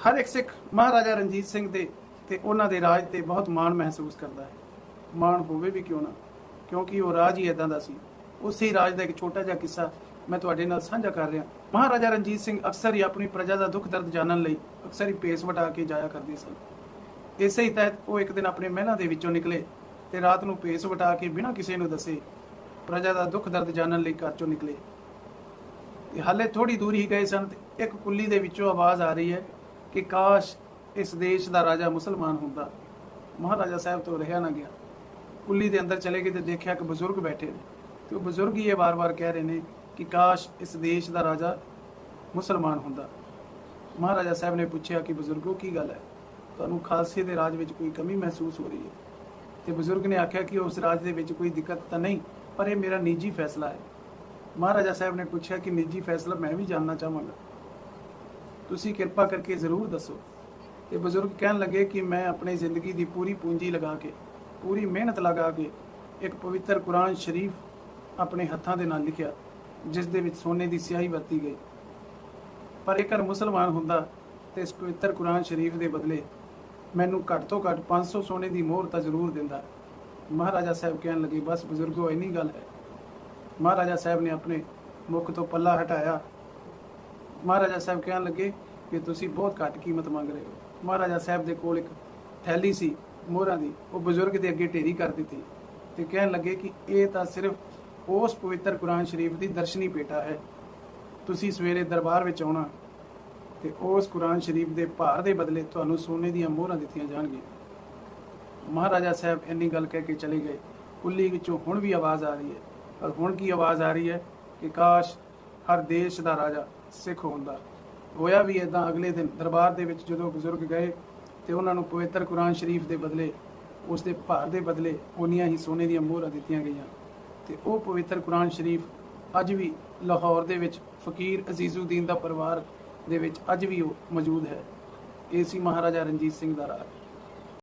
ਹਰ ਇੱਕ ਸਿੱਖ ਮਹਾਰਾਜਾ ਰਣਜੀਤ ਸਿੰਘ ਦੇ ਤੇ ਉਹਨਾਂ ਦੇ ਰਾਜ ਤੇ ਬਹੁਤ ਮਾਣ ਮਹਿਸੂਸ ਕਰਦਾ ਹੈ। ਮਾਣ ਹੋਵੇ ਵੀ ਕਿਉਂ ਨਾ? ਕਿਉਂਕਿ ਉਹ ਰਾਜ ਹੀ ਇਦਾਂ ਦਾ ਸੀ। ਉਸੇ ਰਾਜ ਦਾ ਇੱਕ ਛੋਟਾ ਜਿਹਾ ਕਿੱਸਾ ਮੈਂ ਤੁਹਾਡੇ ਨਾਲ ਸਾਂਝਾ ਕਰ ਰਿਹਾ। ਮਹਾਰਾਜਾ ਰਣਜੀਤ ਸਿੰਘ ਅਕਸਰ ਹੀ ਆਪਣੀ ਪ੍ਰਜਾ ਦਾ ਦੁੱਖ ਦਰਦ ਜਾਣਨ ਲਈ ਅਕਸਰ ਹੀ ਪੇਸ ਵਟਾ ਕੇ ਜਾਇਆ ਕਰਦੇ ਸਨ। ਇਸੇ ਹੀ ਤਹਿਤ ਉਹ ਇੱਕ ਦਿਨ ਆਪਣੇ ਮਹਿਲਾਂ ਦੇ ਵਿੱਚੋਂ ਨਿਕਲੇ ਤੇ ਰਾਤ ਨੂੰ ਪੇਸ ਵਟਾ ਕੇ ਬਿਨਾਂ ਕਿਸੇ ਨੂੰ ਦੱਸੇ ਪ੍ਰਜਾ ਦਾ ਦੁੱਖ ਦਰਦ ਜਾਣਨ ਲਈ ਘਰ ਚੋਂ ਨਿਕਲੇ। ਤੇ ਹਾਲੇ ਥੋੜੀ ਦੂਰ ਹੀ ਗਏ ਸਨ ਤੇ ਇੱਕ ਕੁੱਲੀ ਦੇ ਵਿੱਚੋਂ ਆਵਾਜ਼ ਆ ਰਹੀ ਹੈ ਕਿ ਕਾਸ਼ ਇਸ ਦੇਸ਼ ਦਾ ਰਾਜਾ ਮੁਸਲਮਾਨ ਹੁੰਦਾ। ਮਹਾਰਾਜਾ ਸਾਹਿਬ ਤੋਂ ਰਿਹਾ ਨਾ ਗਿਆ। ਕੁੱਲੀ ਦੇ ਅੰਦਰ ਚਲੇ ਗਏ ਤੇ ਦੇਖਿਆ ਕਿ ਬਜ਼ੁਰਗ ਬੈਠੇ ਨੇ। ਤੇ ਉਹ ਬਜ਼ੁਰਗ ਹੀ ਇਹ ਵਾਰ-ਵਾਰ ਕਹਿ ਰਹੇ ਨੇ ਕਿ ਕਾਸ਼ ਇਸ ਦੇਸ਼ ਦਾ ਰਾਜਾ ਮੁਸਲਮਾਨ ਹੁੰਦਾ। ਮਹਾਰਾਜਾ ਸਾਹਿਬ ਨੇ ਪੁੱਛਿਆ ਕਿ ਬਜ਼ੁਰਗੋ, ਕੀ ਗੱਲ ਹੈ? ਤੁਹਾਨੂੰ ਖਾਲਸੇ ਦੇ ਰਾਜ ਵਿੱਚ ਕੋਈ ਕਮੀ ਮਹਿਸੂਸ ਹੋ ਰਹੀ ਹੈ? ਤੇ ਬਜ਼ੁਰਗ ਨੇ ਆਖਿਆ ਕਿ ਉਸ ਰਾਜ ਦੇ ਵਿੱਚ ਕੋਈ ਦਿੱਕਤ ਤਾਂ ਨਹੀਂ, ਪਰ ਇਹ ਮੇਰਾ ਨਿੱਜੀ ਫੈਸਲਾ ਹੈ। ਮਹਾਰਾਜਾ ਸਾਹਿਬ ਨੇ ਪੁੱਛਿਆ ਕਿ ਨਿੱਜੀ ਫੈਸਲਾ ਮੈਂ ਵੀ ਜਾਣਨਾ ਚਾਹਾਂਗਾ। ਤੁਸੀਂ ਕਿਰਪਾ ਕਰਕੇ ਜ਼ਰੂਰ ਦੱਸੋ। ਤੇ ਬਜ਼ੁਰਗ ਕਹਿਣ ਲੱਗੇ ਕਿ ਮੈਂ ਆਪਣੀ ਜ਼ਿੰਦਗੀ ਦੀ ਪੂਰੀ ਪੂੰਜੀ ਲਗਾ ਕੇ, ਪੂਰੀ ਮਿਹਨਤ ਲਗਾ ਕੇ ਇੱਕ ਪਵਿੱਤਰ ਕੁਰਾਨ ਸ਼ਰੀਫ ਆਪਣੇ ਹੱਥਾਂ ਦੇ ਨਾਲ ਲਿਖਿਆ, ਜਿਸ ਦੇ ਵਿੱਚ ਸੋਨੇ ਦੀ ਸਿਆਹੀ ਵਰਤੀ ਗਈ। ਪਰ ਜੇਕਰ ਮੁਸਲਮਾਨ ਹੁੰਦਾ ਤੇ ਇਸ ਪਵਿੱਤਰ ਕੁਰਾਨ ਸ਼ਰੀਫ ਦੇ ਬਦਲੇ ਮੈਨੂੰ ਘੱਟ ਤੋਂ ਘੱਟ 500 ਸੋਨੇ ਦੀ ਮੋਹਰ ਤਾਂ ਜ਼ਰੂਰ ਦਿੰਦਾ। ਮਹਾਰਾਜਾ ਸਾਹਿਬ ਕਹਿਣ ਲੱਗੇ, ਬਸ ਬਜ਼ੁਰਗੋ, ਇੰਨੀ ਗੱਲ ਹੈ। ਮਹਾਰਾਜਾ ਸਾਹਿਬ ਨੇ ਆਪਣੇ ਮੁਖ ਤੋਂ ਪੱਲਾ ਹਟਾਇਆ ਮਹਾਰਾਜਾ ਸਾਹਿਬ ਕਹਿਣ ਲੱਗੇ ਕਿ ਤੁਸੀਂ ਬਹੁਤ ਘੱਟ ਕੀਮਤ ਮੰਗ ਰਹੇ ਹੋ। ਮਹਾਰਾਜਾ ਸਾਹਿਬ ਦੇ ਕੋਲ ਇੱਕ ਥੈਲੀ ਸੀ ਮੋਹਰਾਂ ਦੀ, ਉਹ ਬਜ਼ੁਰਗ ਦੇ ਅੱਗੇ ਢੇਰੀ ਕਰ ਦਿੱਤੀ ਤੇ ਕਹਿਣ ਲੱਗੇ ਕਿ ਇਹ ਤਾਂ ਸਿਰਫ ਉਸ ਪਵਿੱਤਰ ਕੁਰਾਨ ਸ਼ਰੀਫ ਦੀ ਦਰਸ਼ਨੀ ਪੇਟਾ ਹੈ। ਤੁਸੀਂ ਸਵੇਰੇ ਦਰਬਾਰ ਵਿੱਚ ਆਉਣਾ ਤੇ ਉਸ ਕੁਰਾਨ ਸ਼ਰੀਫ ਦੇ ਭਾਰ ਦੇ ਬਦਲੇ ਤੁਹਾਨੂੰ ਸੋਨੇ ਦੀਆਂ ਮੋਹਰਾਂ ਦਿੱਤੀਆਂ ਜਾਣਗੀਆਂ। ਮਹਾਰਾਜਾ ਸਾਹਿਬ ਇੰਨੀ ਗੱਲ ਕਹਿ ਕੇ ਚਲੇ ਗਏ। ਕੁੱਲੀ ਵਿੱਚੋਂ ਹੁਣ ਵੀ ਆਵਾਜ਼ ਆ ਰਹੀ ਹੈ। ਪਰ ਹੁਣ ਕੀ ਆਵਾਜ਼ ਆ ਰਹੀ ਹੈ ਕਿ ਕਾਸ਼ ਹਰ ਦੇਸ਼ ਦਾ ਰਾਜਾ ਸਿੱਖ ਹੁੰਦਾ। ਹੋਇਆ ਵੀ ਇਦਾਂ ਅਗਲੇ ਦਿਨ ਦਰਬਾਰ ਦੇ ਵਿੱਚ ਜਦੋਂ ਬਜ਼ੁਰਗ ਗਏ ਤੇ ਉਹਨਾਂ ਨੂੰ ਪਵਿੱਤਰ ਕੁਰਾਨ ਸ਼ਰੀਫ ਦੇ ਬਦਲੇ, ਉਸ ਦੇ ਭਾਰ ਦੇ ਬਦਲੇ ਉਹਨੀਆਂ ਹੀ ਸੋਨੇ ਦੀਆਂ ਮੋਹਰਾਂ ਦਿੱਤੀਆਂ ਗਈਆਂ। ਤੇ ਉਹ ਪਵਿੱਤਰ ਕੁਰਾਨ ਸ਼ਰੀਫ ਅੱਜ ਵੀ ਲਾਹੌਰ ਦੇ ਵਿੱਚ ਫਕੀਰ ਅਜ਼ੀਜ਼ੁਦੀਨ ਦਾ ਪਰਿਵਾਰ ਦੇ ਵਿੱਚ ਅੱਜ ਵੀ ਉਹ ਮੌਜੂਦ ਹੈ। ਇਹ ਸੀ ਮਹਾਰਾਜਾ ਰਣਜੀਤ ਸਿੰਘ ਦਾ ਰਾਜ।